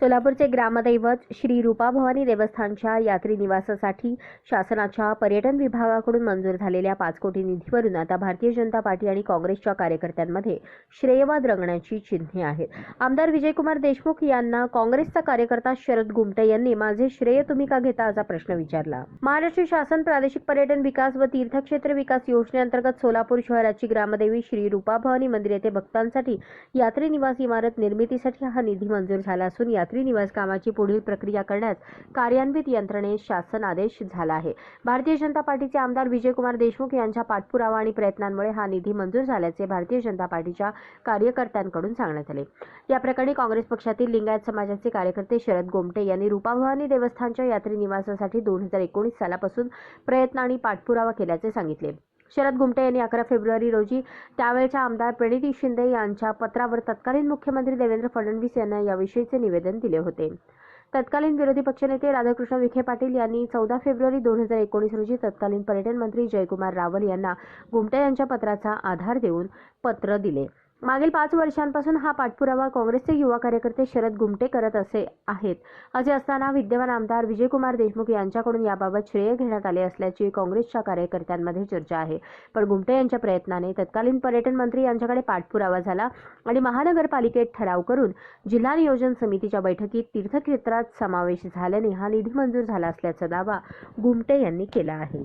सोलापूरचे ग्रामदैवत श्री रूपाभवानी देवस्थानच्या यात्री निवासासाठी शासनाच्या पर्यटन विभागाकडून मंजूर झालेल्या पाच कोटी निधीवरून आता भारतीय जनता पार्टी आणि काँग्रेसच्या कार्यकर्त्यांमध्ये श्रेयवाद रंगण्याची चिन्हे आहेत. आमदार विजयकुमार देशमुख यांना काँग्रेसचा कार्यकर्ता शरद गुमटे यांनी माझे श्रेय तुम्ही का घेता? असा प्रश्न विचारला. महाराष्ट्र शासन प्रादेशिक पर्यटन विकास व तीर्थक्षेत्र विकास योजनेअंतर्गत सोलापूर शहराची ग्रामदेवी श्री रूपाभवानी मंदिर येथे भक्तांसाठी यात्री निवास इमारत निर्मितीसाठी हा निधी मंजूर झाला असून यात्री निवास कामाची पुढील प्रक्रिया करण्यास कार्यान्वित यंत्रणेस शासन आदेश झाला आहे. भारतीय जनता पार्टीचे आमदार विजयकुमार देशमुख यांच्या पाठपुरावा आणि प्रयत्नांमुळे हा निधी मंजूर झाल्याचे भारतीय जनता पार्टीच्या कार्यकर्त्यांकडून सांगण्यात आले. या प्रकरणी काँग्रेस पक्षातील लिंगायत समाजाचे कार्यकर्ते शरद गोमटे यांनी रूपाभवानी देवस्थानच्या यात्री निवासासाठी दोन हजार एकोणीस सालापासून प्रयत्न आणि पाठपुरावा केल्याचे सांगितले. शरद गुमटे यांनी अकरा फेब्रुवारी रोजी त्यावेळच्या आमदार प्रणिती शिंदे यांच्या पत्रावर तत्कालीन मुख्यमंत्री देवेंद्र फडणवीस यांना याविषयीचे निवेदन दिले होते. तत्कालीन विरोधी पक्षनेते राधाकृष्ण विखे पाटील यांनी चौदा फेब्रुवारी दोन हजार एकोणीस रोजी तत्कालीन पर्यटन मंत्री जयकुमार रावल यांना गुमटे यांच्या पत्राचा आधार देऊन पत्र दिले. मागील पाच वर्षांपासून हा पाठपुरावा काँग्रेसचे युवा कार्यकर्ते शरद गुमटे करत असे आहेत. असे असताना विद्यमान आमदार विजयकुमार देशमुख यांच्याकडून याबाबत श्रेय घेण्यात आले असल्याची काँग्रेसच्या कार्यकर्त्यांमध्ये चर्चा आहे. पण गुमटे यांच्या प्रयत्नाने तत्कालीन पर्यटन मंत्री यांच्याकडे पाठपुरावा झाला आणि महानगरपालिकेत ठराव करून जिल्हा नियोजन समितीच्या बैठकीत तीर्थक्षेत्रात समावेश झाल्याने हा निधी मंजूर झाला असल्याचा दावा गुमटे यांनी केला आहे.